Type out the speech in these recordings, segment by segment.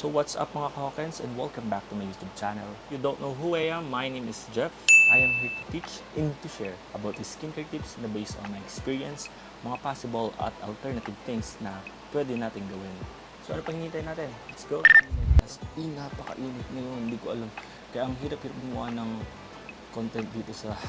So what's up mga Hawkins and welcome back to my YouTube channel. You don't know who I am, my name is Jeff. I am here to teach and to share about the skincare tips na based on my experience, mga possible at alternative things na pwede natin gawin. So ano pang natin? Let's go! As in, napakainit ngayon, hindi ko alam. Kaya ang hirap-hirap gumawa ng content dito sa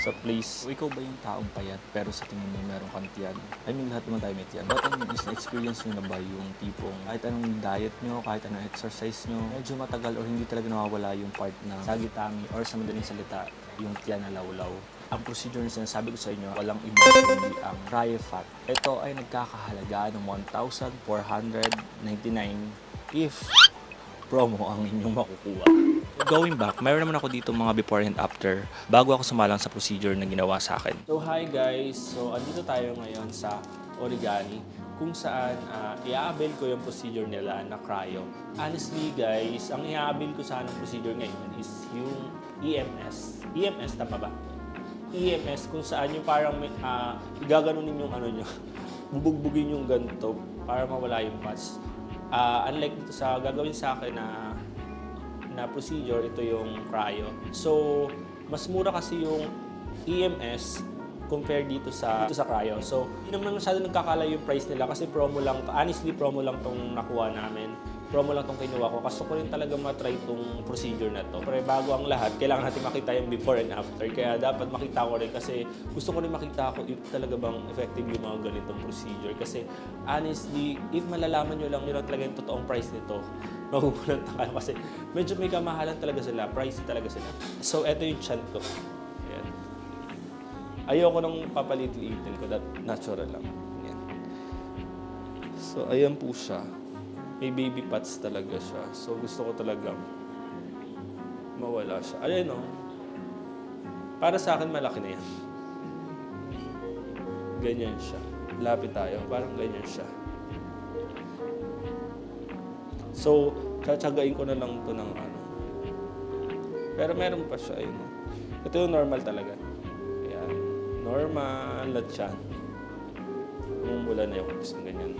sa place. O ikaw ba yung taong payat pero sa tingin mo meron kang tiyan? I mean, lahat naman tayo may tiyan. But mean, is na-experience nyo na ba yung tipong kahit anong diet nyo, kahit anong exercise nyo, medyo matagal or hindi talaga nawawala yung part na sagitami or sa madaling salita, yung tiyan na lawlaw. Ang procedure na sinasabi ko sa inyo, walang iba kundi ang cryo fat. Ito ay nagkakahalaga ng 1,499 if promo ang inyong makukuha. Going back, mayroon naman ako dito mga before and after bago ako sumalang sa procedure na ginawa sa akin. So hi guys, so andito tayo ngayon sa Origani kung saan uh, i-avail ko yung procedure nila na cryo. Honestly guys, ang i-avail ko sana procedure ngayon is yung EMS. EMS tama ba? EMS kung saan yung parang uh, gaganunin yung ano nyo, bubugbugin yung ganito para mawala yung patch. Ah, unlike dito sa gagawin sa akin na na procedure, ito yung cryo. So, mas mura kasi yung EMS compare dito sa dito sa cryo. So, hindi naman masyado nagkakala yung price nila kasi promo lang, honestly promo lang tong nakuha namin. Promo lang tong kinuha ko. Kasi ko rin talaga matry tong procedure na to. Pero bago ang lahat, kailangan natin makita yung before and after. Kaya dapat makita ko rin kasi gusto ko rin makita ko if talaga bang effective yung mga ganitong procedure. Kasi honestly, if malalaman nyo lang nyo lang talaga yung totoong price nito, magugulat na kayo kasi medyo may kamahalan talaga sila, pricey talaga sila. So, eto yung chan ko. Ayan. Ayoko nang papalit-liitin ko, that natural lang. Ayan. So, ayan po siya. May baby pots talaga siya. So, gusto ko talaga mawala siya. Ayan o. Para sa akin, malaki na yan. Ganyan siya. Lapit tayo. Parang ganyan siya. So, tsatsagain ko na lang to ng ano. Pero meron pa siya. Ayun. Ito yung normal talaga. Ayan. Normal at siya. Umumula na yung isang ganyan.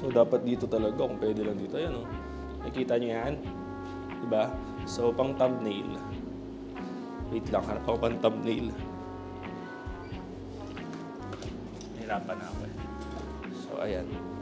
So, dapat dito talaga, kung pwede lang dito. Ayan, oh. Nakikita nyo yan? Diba? So, pang thumbnail. Wait lang, harap ako pang thumbnail. Nahirapan na ako eh. So, ayan.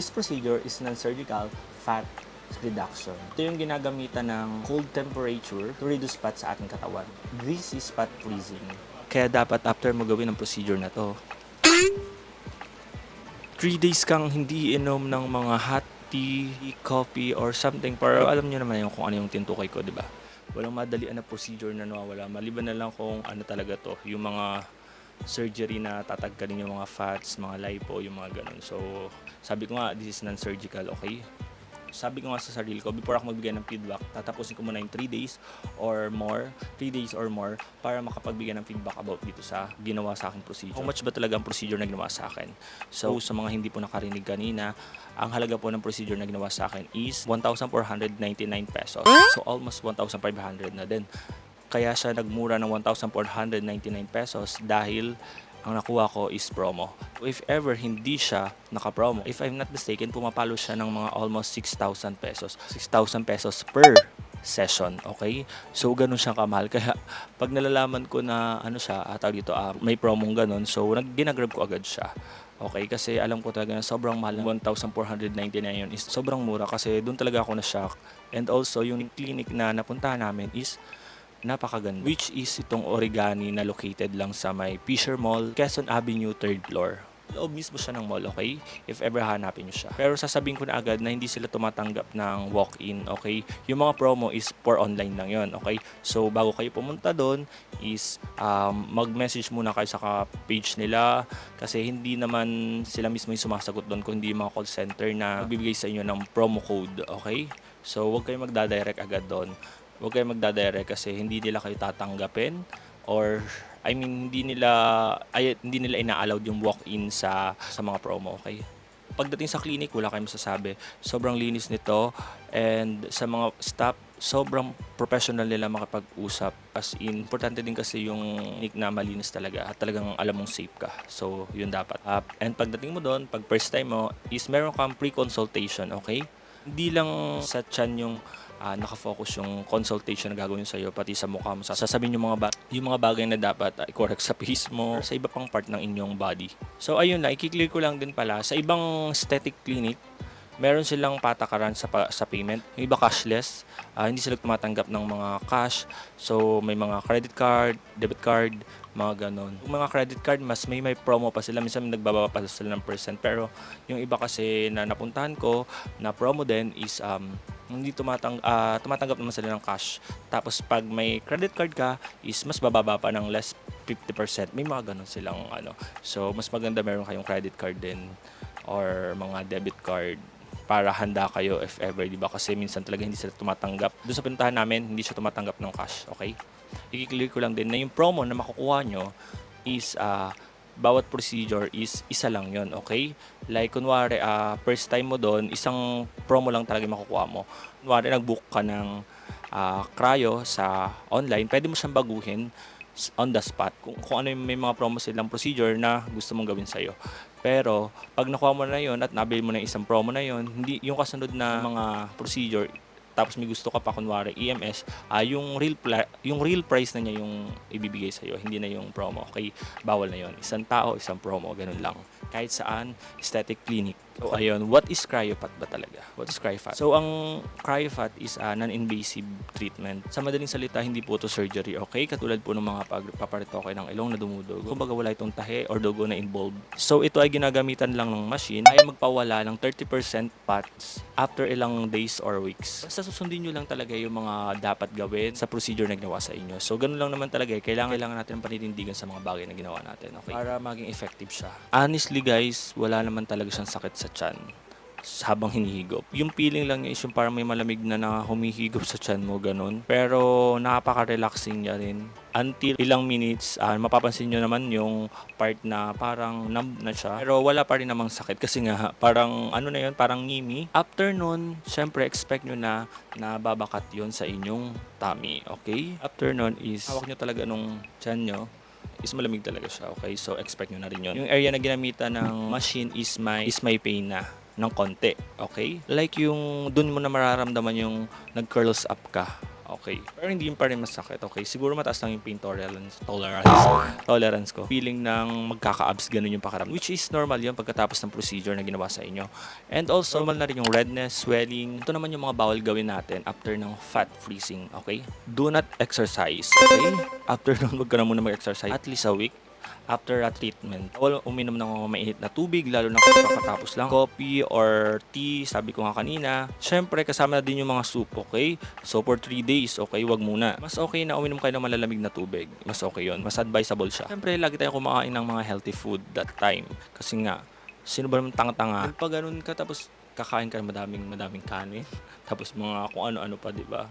This procedure is non-surgical fat reduction. Ito yung ginagamitan ng cold temperature to reduce fat sa ating katawan. This is fat freezing. Kaya dapat after mo gawin ang procedure na to, 3 days kang hindi inom ng mga hot tea, coffee, or something. Pero alam nyo naman yung kung ano yung tintukay ko, di ba? Walang madalian na procedure na nawawala. Maliban na lang kung ano talaga to. Yung mga surgery na tatagkalin yung mga fats, mga lipo, yung mga ganun. So, sabi ko nga, this is non-surgical, okay? Sabi ko nga sa sarili ko, before ako magbigay ng feedback, tatapusin ko muna yung 3 days or more, 3 days or more, para makapagbigay ng feedback about dito sa ginawa sa akin procedure. How much ba talaga ang procedure na ginawa sa akin? So, sa mga hindi po nakarinig kanina, ang halaga po ng procedure na ginawa sa akin is 1,499 pesos. So, almost 1,500 na din. Kaya siya nagmura ng 1,499 pesos dahil ang nakuha ko is promo. If ever hindi siya naka-promo, if I'm not mistaken, pumapalo siya ng mga almost 6,000 pesos. 6,000 pesos per session, okay? So, ganun siya kamahal. Kaya, pag nalalaman ko na, ano siya, ah, dito, ah, may promong ganun, so, nag, ginagrab ko agad siya. Okay, kasi alam ko talaga na sobrang mahal, 1,499 yun is sobrang mura kasi doon talaga ako na-shock. And also, yung clinic na napuntahan namin is napakaganda. Which is itong Origani na located lang sa may Fisher Mall, Quezon Avenue, 3rd floor. loob mismo siya ng mall, okay? If ever hanapin nyo siya. Pero sasabihin ko na agad na hindi sila tumatanggap ng walk-in, okay? Yung mga promo is for online lang yon okay? So, bago kayo pumunta doon is um, mag-message muna kayo sa page nila kasi hindi naman sila mismo yung sumasagot doon kundi yung mga call center na magbibigay sa inyo ng promo code, okay? So, huwag kayong magdadirect agad doon. Huwag kayong magdadirect kasi hindi nila kayo tatanggapin or I mean hindi nila ay hindi nila ina-allowed yung walk-in sa sa mga promo, okay? Pagdating sa clinic, wala kayong masasabi. Sobrang linis nito and sa mga staff, sobrang professional nila makapag-usap. As in, importante din kasi yung clinic na malinis talaga at talagang alam mong safe ka. So, yun dapat. Uh, and pagdating mo doon, pag first time mo, is meron kang pre-consultation, okay? Hindi lang sa chan yung ah, nakafocus yung consultation na gagawin sa iyo pati sa mukha mo. Sasabihin yung mga ba- yung mga bagay na dapat ah, i-correct sa face mo, sa iba pang part ng inyong body. So ayun na, i-clear ko lang din pala sa ibang aesthetic clinic, meron silang patakaran sa sa payment. Yung iba cashless, ah, hindi sila tumatanggap ng mga cash. So may mga credit card, debit card, mga ganon. Yung mga credit card, mas may may promo pa sila. Minsan nagbababa pa sila ng percent. Pero yung iba kasi na napuntahan ko, na promo din is um, hindi tumatang, ah, tumatanggap naman sila ng cash. Tapos pag may credit card ka, is mas bababa pa ng less 50%. May mga ganon silang ano. So mas maganda meron kayong credit card din or mga debit card para handa kayo if ever, di ba? Kasi minsan talaga hindi sila tumatanggap. Doon sa pinuntahan namin, hindi siya tumatanggap ng cash, okay? I-clear ko lang din na yung promo na makukuha nyo is ah, bawat procedure is isa lang yon okay? Like, kunwari, ah, first time mo doon, isang promo lang talaga makukuha mo. Kunwari, nag-book ka ng ah, cryo sa online, pwede mo siyang baguhin on the spot kung, kung ano yung may mga promo silang procedure na gusto mong gawin sa'yo. Pero, pag nakuha mo na yon at nabili mo na isang promo na yon hindi yung kasunod na mga procedure, tapos may gusto ka pa kunwari EMS, ah yung real pla- yung real price na niya yung ibibigay sa hindi na yung promo. Okay, bawal na yon. Isang tao, isang promo, ganun lang. Kahit saan, aesthetic clinic. So ayun, what is cryofat ba talaga? What is cryofat? So ang cryofat is a non-invasive treatment. Sa madaling salita, hindi po to surgery, okay? Katulad po ng mga pagpaparitoke ng ilong na dumudugo. Kumbaga wala itong tahe or dugo na involved. So ito ay ginagamitan lang ng machine ay magpawala ng 30% fats after ilang days or weeks. Basta susundin nyo lang talaga yung mga dapat gawin sa procedure na ginawa sa inyo. So ganun lang naman talaga eh. Kailangan, kailangan natin ng paninindigan sa mga bagay na ginawa natin. Okay? Para maging effective siya. Honestly guys, wala naman talaga siyang sakit sa tiyan habang hinihigop. Yung feeling lang niya is yung parang may malamig na na humihigop sa tiyan mo, ganun. Pero napaka-relaxing niya rin. Until ilang minutes, ah, mapapansin nyo naman yung part na parang numb na siya. Pero wala pa rin namang sakit kasi nga parang ano na yun, parang ngimi. After nun, syempre expect nyo na nababakat yun sa inyong tummy, okay? After nun is hawak nyo talaga nung tiyan nyo is malamig talaga siya. Okay, so expect nyo na rin yun. Yung area na ginamitan ng machine is may, is may pain na ng konti. Okay? Like yung dun mo na mararamdaman yung nag-curls up ka. Okay. Pero hindi pa rin masakit. Okay. Siguro mataas lang yung pain tolerance. Tolerance. Tolerance ko. Feeling ng magkaka-abs, ganun yung pakaram. Which is normal yun pagkatapos ng procedure na ginawa sa inyo. And also, normal na rin yung redness, swelling. Ito naman yung mga bawal gawin natin after ng fat freezing. Okay? Do not exercise. Okay? After nun, wag ka na muna mag-exercise. At least a week after a treatment. Bawal uminom ng mainit na tubig, lalo na kung kakatapos lang. Coffee or tea, sabi ko nga kanina. Siyempre, kasama na din yung mga soup, okay? So, for 3 days, okay, wag muna. Mas okay na uminom kayo ng malalamig na tubig. Mas okay yon Mas advisable siya. Siyempre, lagi tayo kumakain ng mga healthy food that time. Kasi nga, sino ba naman tanga-tanga? Pag ganun ka, tapos kakain ka ng madaming, madaming kanin. tapos mga kung ano-ano pa, di ba?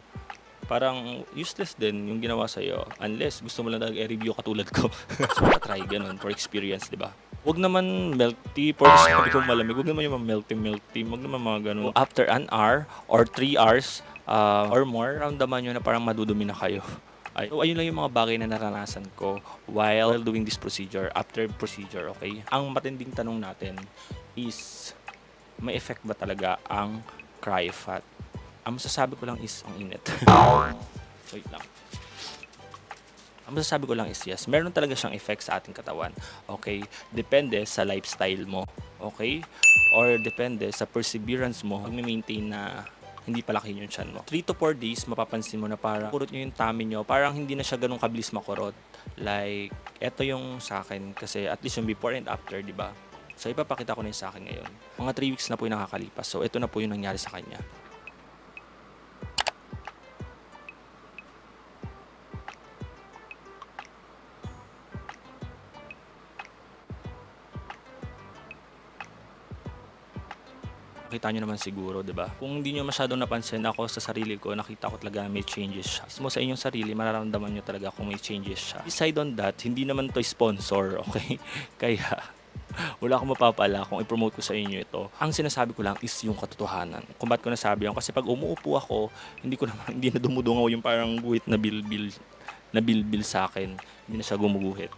Parang useless din yung ginawa sa iyo unless gusto mo lang talaga i-review katulad ko. so, try ganun for experience, di ba? Huwag naman milk tea for sabi ko malamig. Huwag naman yung milk tea, milk. Huwag naman mga ganun. After an hour or 3 hours uh, or more, ramdaman nyo na parang madudumi na kayo. Ay, so, ayun lang yung mga bagay na naranasan ko while doing this procedure, after procedure, okay? Ang matinding tanong natin is, may effect ba talaga ang cryofat? Ang masasabi ko lang is, ang init. Wait lang. Ang masasabi ko lang is yes, meron talaga siyang effect sa ating katawan. Okay? Depende sa lifestyle mo. Okay? Or depende sa perseverance mo pag maintain na hindi palaki yung chan mo. 3 to 4 days, mapapansin mo na parang kurot nyo yung tummy nyo. Parang hindi na siya ganun kabilis makurot. Like, eto yung sa akin. Kasi at least yung before and after, di ba? So ipapakita ko na yun sa akin ngayon. Mga 3 weeks na po yung nakakalipas. So ito na po yung nangyari sa kanya. Kita nyo naman siguro, di ba? Kung hindi nyo masyadong napansin, ako sa sarili ko, nakita ko talaga may changes siya. Mo sa inyong sarili, mararamdaman nyo talaga kung may changes siya. Beside on that, hindi naman to sponsor, okay? Kaya, wala akong mapapala kung i-promote ko sa inyo ito. Ang sinasabi ko lang is yung katotohanan. Kung ba't ko nasabi yan? Kasi pag umuupo ako, hindi ko naman, hindi na dumudungaw yung parang guhit na bilbil na bilbil sa akin. Hindi na siya gumuguhit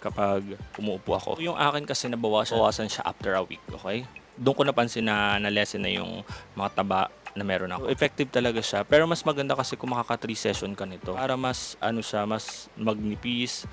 kapag umuupo ako. Yung akin kasi nabawasan, bawasan siya after a week, okay? Doon ko napansin na na-lessen na yung mga taba na meron ako. Effective talaga siya. Pero mas maganda kasi kung makaka 3 session ka nito. Para mas, ano siya, mas magnipis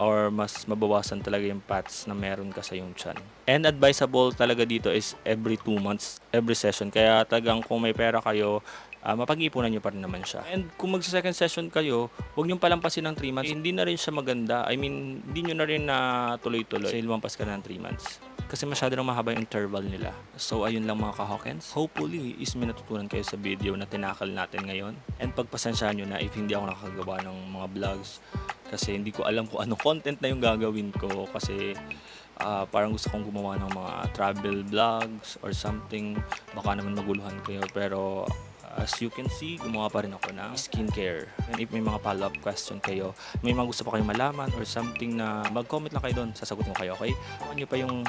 or mas mabawasan talaga yung fats na meron ka sa yung chan. And advisable talaga dito is every 2 months, every session. Kaya talagang kung may pera kayo, ah, mapag-ipunan nyo pa rin naman siya. And kung magsa-second session kayo, huwag nyo palampasin ng 3 months. Eh, hindi na rin siya maganda. I mean, hindi nyo na rin na tuloy-tuloy. Kasi lumampas ka ng 3 months. Kasi masyado nang mahaba yung interval nila. So, ayun lang mga ka-Hawkins. Hopefully, is may natutunan kayo sa video na tinakal natin ngayon. And pagpasensyahan nyo na if hindi ako nakakagawa ng mga vlogs. Kasi hindi ko alam kung anong content na yung gagawin ko. Kasi ah, parang gusto kong gumawa ng mga travel vlogs or something. Baka naman maguluhan kayo. Pero as you can see, gumawa pa rin ako ng skincare. And if may mga follow-up question kayo, may mga gusto pa kayong malaman or something na mag-comment lang kayo doon, sasagutin ko kayo, okay? Kung nyo pa yung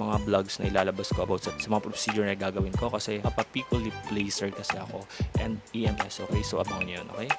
mga vlogs na ilalabas ko about sa, sa mga procedure na gagawin ko kasi papapico lip laser kasi ako and EMS, okay? So abangan nyo yun, okay?